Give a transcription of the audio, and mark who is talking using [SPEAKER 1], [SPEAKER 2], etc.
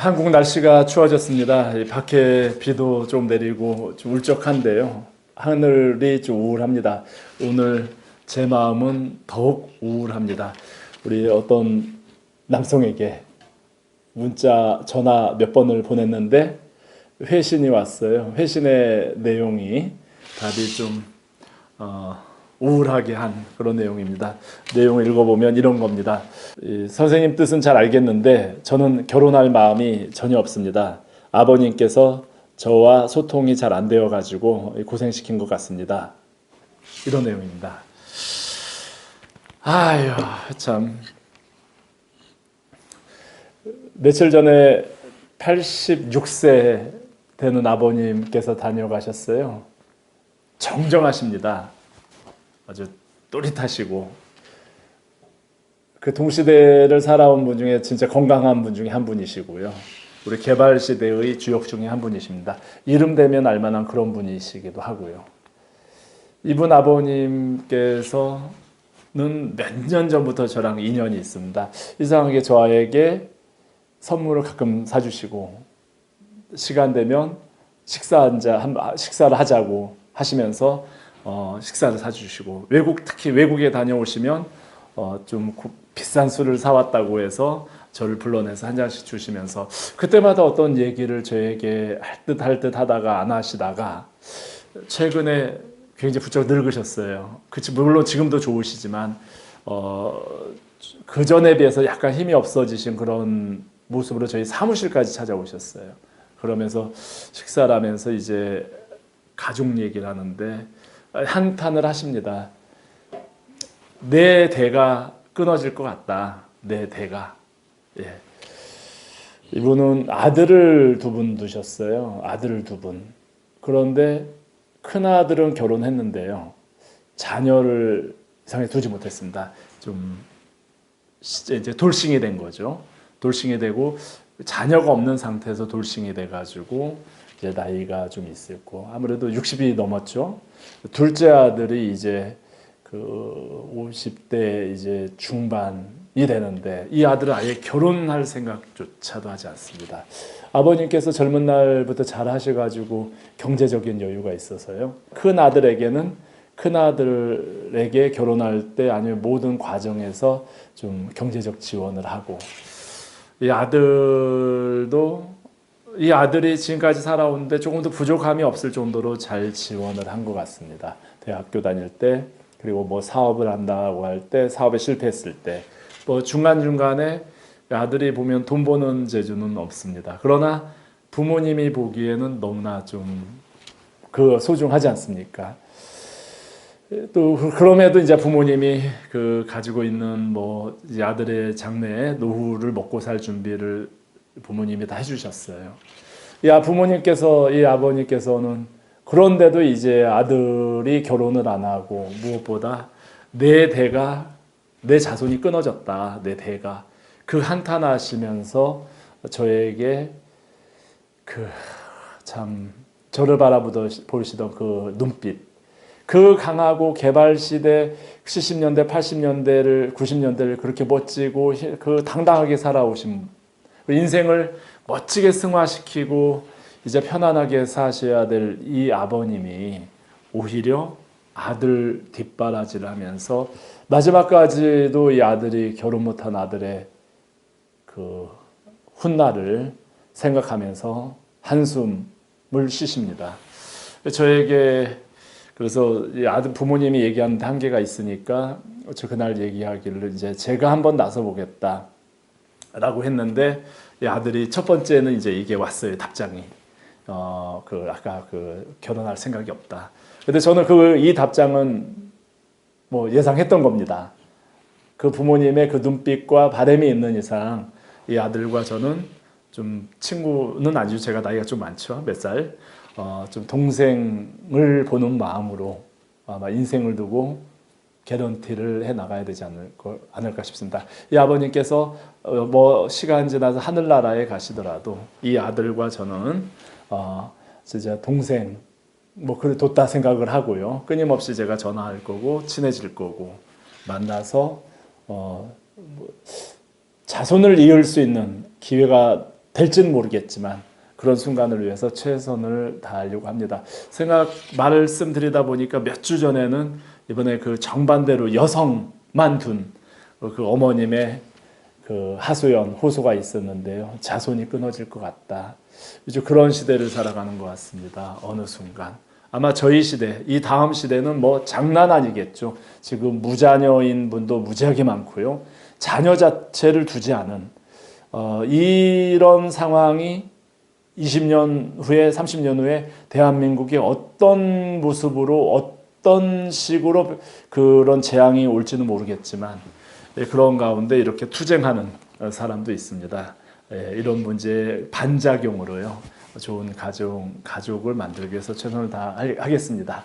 [SPEAKER 1] 한국 날씨가 추워졌습니다. 이 밖에 비도 좀 내리고 좀 울적한데요. 하늘이 좀 우울합니다. 오늘 제 마음은 더욱 우울합니다. 우리 어떤 남성에게 문자, 전화 몇 번을 보냈는데 회신이 왔어요. 회신의 내용이 답이 좀 어, 우울하게 한 그런 내용입니다. 내용을 읽어보면 이런 겁니다. 이 선생님 뜻은 잘 알겠는데 저는 결혼할 마음이 전혀 없습니다. 아버님께서 저와 소통이 잘 안 되어 가지고 고생시킨 것 같습니다. 이런 내용입니다. 아유 참 며칠 전에 86세 되는 아버님께서 다녀가셨어요. 정정하십니다. 아주 또릿하시고 그 동시대를 살아온 분 중에 진짜 건강한 분 중에 한 분이시고요. 우리 개발 시대의 주역 중에 한 분이십니다. 이름 되면 알만한 그런 분이시기도 하고요. 이분 아버님께서는 몇 년 전부터 저랑 인연이 있습니다. 이상하게 저에게 선물을 가끔 사주시고 시간 되면 식사 한자 한 식사를 하자고 하시면서 어, 식사를 사주시고 외국 특히 외국에 다녀오시면 어, 좀 고- 비싼 술을 사왔다고 해서 저를 불러내서 한 잔씩 주시면서 그때마다 어떤 얘기를 저에게 할 듯 할 듯 하다가 안 하시다가 최근에 굉장히 부쩍 늙으셨어요. 그치 물론 지금도 좋으시지만 어, 그 전에 비해서 약간 힘이 없어지신 그런 모습으로 저희 사무실까지 찾아오셨어요. 그러면서 식사를 하면서 이제 가족 얘기를 하는데 한탄을 하십니다. 내 대가 끊어질 것 같다. 내 대가. 예. 이분은 아들을 두 분 두셨어요. 아들을 두 분. 그런데 큰 아들은 결혼했는데요. 자녀를 이상하게 두지 못했습니다. 좀 시- 이제 돌싱이 된 거죠. 돌싱이 되고 자녀가 없는 상태에서 돌싱이 돼 가지고 이제 나이가 좀 있었고 아무래도 60이 넘었죠. 둘째 아들이 이제 그 50대 이제 중반이 되는데 이 아들은 아예 결혼할 생각조차도 하지 않습니다. 아버님께서 젊은 날부터 잘 하셔가지고 경제적인 여유가 있어서요. 큰 아들에게는 큰 아들에게 결혼할 때 아니면 모든 과정에서 좀 경제적 지원을 하고 이 아들도 이 아들이 지금까지 살아오는데 조금 더 부족함이 없을 정도로 잘 지원을 한 것 같습니다. 대학교 다닐 때 그리고 뭐 사업을 한다고 할 때 사업에 실패했을 때 뭐 중간 중간에 아들이 보면 돈 버는 재주는 없습니다. 그러나 부모님이 보기에는 너무나 좀 그 소중하지 않습니까? 또 그- 그럼에도 이제 부모님이 그 가지고 있는 뭐 아들의 장래에 노후를 먹고 살 준비를 부모님이 다 해주셨어요. 이 아- 부모님께서 이 아버님께서는 그런데도 이제 아들이 결혼을 안 하고 무엇보다 내 대가 내 자손이 끊어졌다 내 대가 그 한탄하시면서 저에게 그 참 저를 바라보시던 그 눈빛 그 강하고 개발 시대 70년대, 80년대를 90년대를 그렇게 멋지고 히- 그 당당하게 살아오신 인생을 멋지게 승화시키고 이제 편안하게 사셔야 될 이 아버님이 오히려 아들 뒷바라지를 하면서 마지막까지도 이 아들이 결혼 못한 아들의 그 훗날을 생각하면서 한숨을 쉬십니다. 저에게 그래서 이 아들 부모님이 얘기하는데 한계가 있으니까 저 그날 얘기하기를 이제 제가 한번 나서 보겠다 라고 했는데 이 아들이 첫 번째는 이제 이게 왔어요 답장이 어 그 아까 그 결혼할 생각이 없다. 근데 저는 그 이 답장은 뭐 예상했던 겁니다. 그 부모님의 그 눈빛과 바람이 있는 이상 이 아들과 저는 좀 친구는 아니죠. 제가 나이가 좀 많죠. 몇 살. 어, 좀 동생을 보는 마음으로 아마 인생을 두고 개런티를 해 나가야 되지 않을 거, 않을 까 싶습니다. 이 아버님께서 어, 뭐 시간 지나서 하늘나라에 가시더라도 이 아들과 저는 어, 진짜 동생 뭐 그래 뒀다 생각을 하고요. 끊임없이 제가 전화할 거고 친해질 거고 만나서 어, 뭐 자손을 이을 수 있는 기회가 될지는 모르겠지만 그런 순간을 위해서 최선을 다하려고 합니다. 생각 말씀드리다 보니까 몇 주 전에는 이번에 그 정반대로 여성만 둔 그 어머님의 그 하소연 호소가 있었는데요. 자손이 끊어질 것 같다. 이제 그런 시대를 살아가는 것 같습니다. 어느 순간. 아마 저희 시대, 이 다음 시대는 뭐 장난 아니겠죠. 지금 무자녀인 분도 무지하게 많고요. 자녀 자체를 두지 않은 어, 이런 상황이 20년 후에, 30년 후에 대한민국이 어떤 모습으로 어떤 식으로 그런 재앙이 올지는 모르겠지만 예, 그런 가운데 이렇게 투쟁하는 어, 사람도 있습니다. 예, 이런 문제 반작용으로요. 좋은 가족 가족을 만들기 위해서 최선을 다하겠습니다.